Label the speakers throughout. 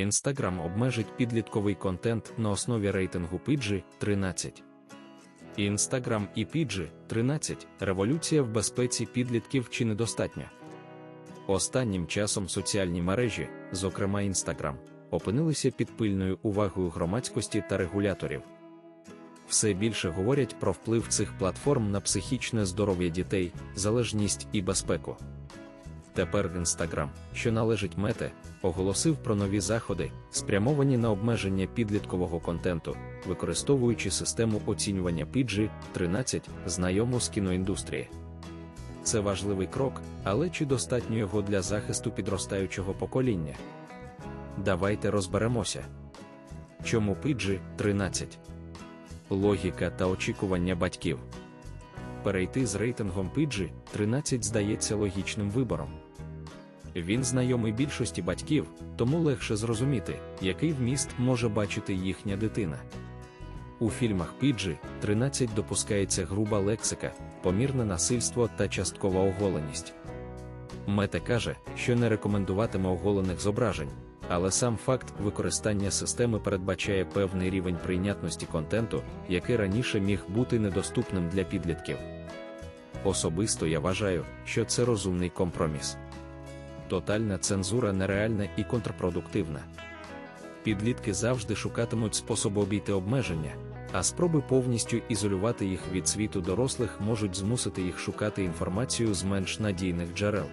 Speaker 1: Інстаграм обмежить підлітковий контент на основі рейтингу PG 13. Інстаграм і PG 13 революція в безпеці підлітків чи недостатня. Останнім часом соціальні мережі, зокрема Інстаграм, опинилися під пильною увагою громадськості та регуляторів. Все більше говорять про вплив цих платформ на психічне здоров'я дітей, залежність і безпеку. Тепер в Інстаграм, що належить мете, оголосив про нові заходи, спрямовані на обмеження підліткового контенту, використовуючи систему оцінювання PG 13, знайому з кіноіндустрії. Це важливий крок, але чи достатньо його для захисту підростаючого покоління? Давайте розберемося. Чому PG 13? Логіка та очікування батьків. Перейти з рейтингом PG 13 здається логічним вибором. Він знайомий більшості батьків, тому легше зрозуміти, який вміст може бачити їхня дитина. У фільмах PG 13 допускається груба лексика, помірне насильство та часткова оголеність. Мете каже, що не рекомендуватиме оголених зображень, але сам факт використання системи передбачає певний рівень прийнятності контенту, який раніше міг бути недоступним для підлітків. Особисто я вважаю, що це розумний компроміс. Тотальна цензура нереальна і контрпродуктивна. Підлітки завжди шукатимуть способи обійти обмеження, а спроби повністю ізолювати їх від світу дорослих можуть змусити їх шукати інформацію з менш надійних джерел.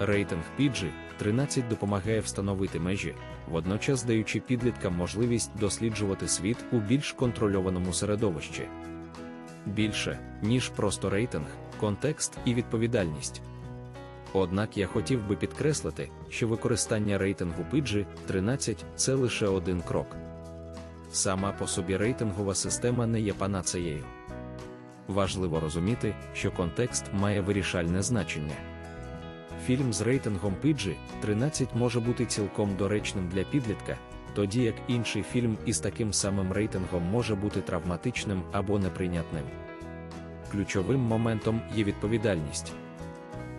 Speaker 1: Рейтинг PG 13 допомагає встановити межі, водночас даючи підліткам можливість досліджувати світ у більш контрольованому середовищі. Більше, ніж просто рейтинг, контекст і відповідальність. Однак я хотів би підкреслити, що використання рейтингу PG 13 це лише один крок. Сама по собі рейтингова система не є панацеєю. Важливо розуміти, що контекст має вирішальне значення. Фільм з рейтингом PG 13 може бути цілком доречним для підлітка, тоді як інший фільм із таким самим рейтингом може бути травматичним або неприйнятним. Ключовим моментом є відповідальність.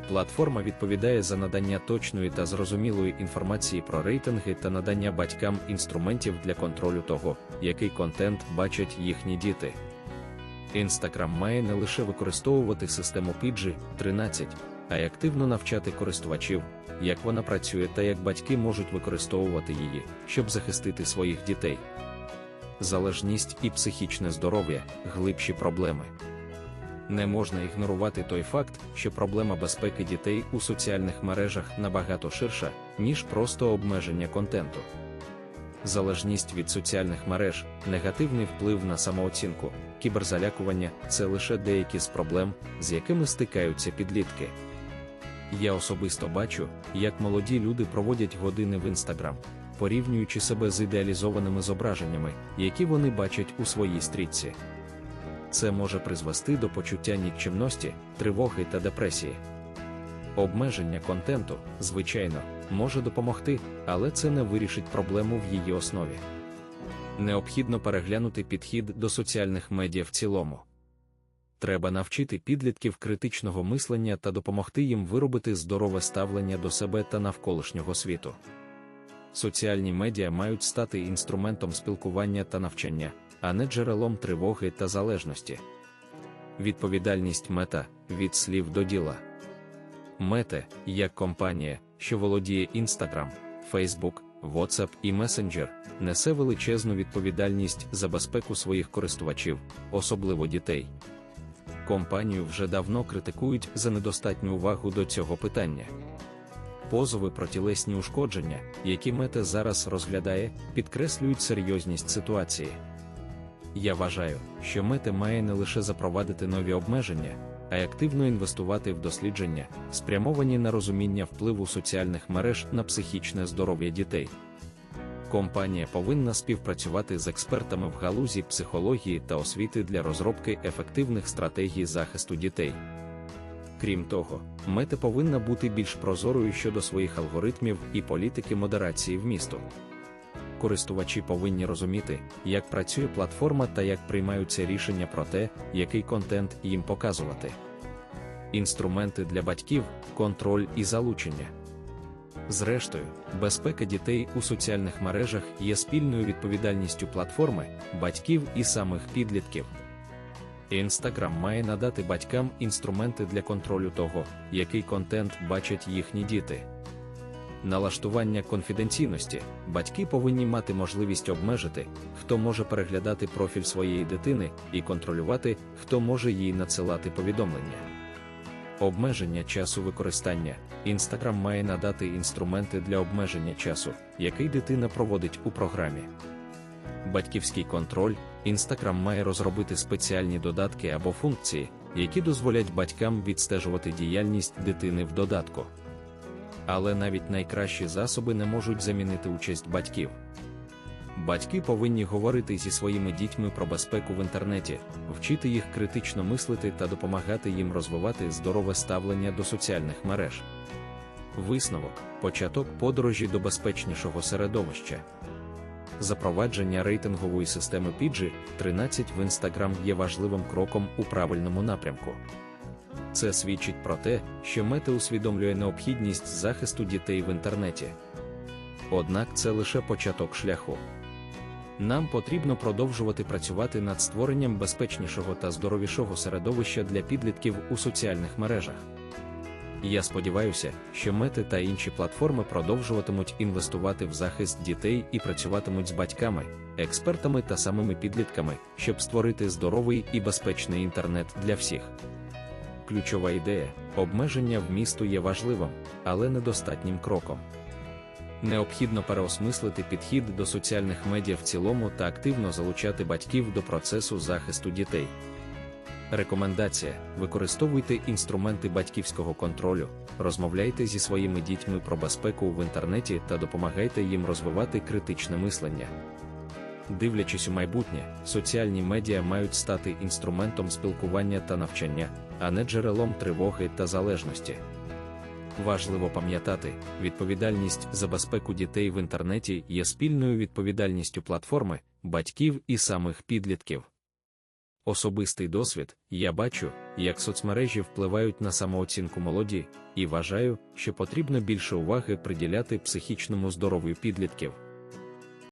Speaker 1: Платформа відповідає за надання точної та зрозумілої інформації про рейтинги та надання батькам інструментів для контролю того, який контент бачать їхні діти. Instagram має не лише використовувати систему PG 13, а й активно навчати користувачів, як вона працює та як батьки можуть використовувати її, щоб захистити своїх дітей. Залежність і психічне здоров'я глибші проблеми. Не можна ігнорувати той факт, що проблема безпеки дітей у соціальних мережах набагато ширша, ніж просто обмеження контенту. Залежність від соціальних мереж, негативний вплив на самооцінку, кіберзалякування це лише деякі з проблем, з якими стикаються підлітки. Я особисто бачу, як молоді люди проводять години в інстаграм, порівнюючи себе з ідеалізованими зображеннями, які вони бачать у своїй стрічці. Це може призвести до почуття нікчемності, тривоги та депресії. Обмеження контенту, звичайно, може допомогти, але це не вирішить проблему в її основі. Необхідно переглянути підхід до соціальних медіа в цілому. Треба навчити підлітків критичного мислення та допомогти їм виробити здорове ставлення до себе та навколишнього світу. Соціальні медіа мають стати інструментом спілкування та навчання, а не джерелом тривоги та залежності. Відповідальність мета від слів до діла. Мете, як компанія, що володіє Instagram, Facebook, WhatsApp і Messenger, несе величезну відповідальність за безпеку своїх користувачів, особливо дітей. Компанію вже давно критикують за недостатню увагу до цього питання. Позови про тілесні ушкодження, які мета зараз розглядає, підкреслюють серйозність ситуації. Я вважаю, що мета має не лише запровадити нові обмеження, а й активно інвестувати в дослідження, спрямовані на розуміння впливу соціальних мереж на психічне здоров'я дітей. Компанія повинна співпрацювати з експертами в галузі психології та освіти для розробки ефективних стратегій захисту дітей. Крім того, мета повинна бути більш прозорою щодо своїх алгоритмів і політики модерації вмісту. Користувачі повинні розуміти, як працює платформа та як приймаються рішення про те, який контент їм показувати. Інструменти для батьків, контроль і залучення. Зрештою, безпека дітей у соціальних мережах є спільною відповідальністю платформи, батьків і самих підлітків. Інстаграм має надати батькам інструменти для контролю того, який контент бачать їхні діти. Налаштування конфіденційності батьки повинні мати можливість обмежити, хто може переглядати профіль своєї дитини і контролювати, хто може їй надсилати повідомлення. Обмеження часу використання Інстаграм має надати інструменти для обмеження часу, який дитина проводить у програмі. Батьківський контроль Інстаграм має розробити спеціальні додатки або функції, які дозволять батькам відстежувати діяльність дитини в додатку. Але навіть найкращі засоби не можуть замінити участь батьків. Батьки повинні говорити зі своїми дітьми про безпеку в інтернеті, вчити їх критично мислити та допомагати їм розвивати здорове ставлення до соціальних мереж. Висновок початок подорожі до безпечнішого середовища. Запровадження рейтингової системи PG 13 в Instagram є важливим кроком у правильному напрямку. Це свідчить про те, що мета усвідомлює необхідність захисту дітей в інтернеті. Однак це лише початок шляху. Нам потрібно продовжувати працювати над створенням безпечнішого та здоровішого середовища для підлітків у соціальних мережах. Я сподіваюся, що мети та інші платформи продовжуватимуть інвестувати в захист дітей і працюватимуть з батьками, експертами та самими підлітками, щоб створити здоровий і безпечний інтернет для всіх. Ключова ідея обмеження вмісту є важливим, але недостатнім кроком. Необхідно переосмислити підхід до соціальних медіа в цілому та активно залучати батьків до процесу захисту дітей. Рекомендація: використовуйте інструменти батьківського контролю, розмовляйте зі своїми дітьми про безпеку в інтернеті та допомагайте їм розвивати критичне мислення. Дивлячись у майбутнє, соціальні медіа мають стати інструментом спілкування та навчання, а не джерелом тривоги та залежності. Важливо пам'ятати, відповідальність за безпеку дітей в інтернеті є спільною відповідальністю платформи, батьків і самих підлітків. Особистий досвід я бачу, як соцмережі впливають на самооцінку молоді, і вважаю, що потрібно більше уваги приділяти психічному здоров'ю підлітків.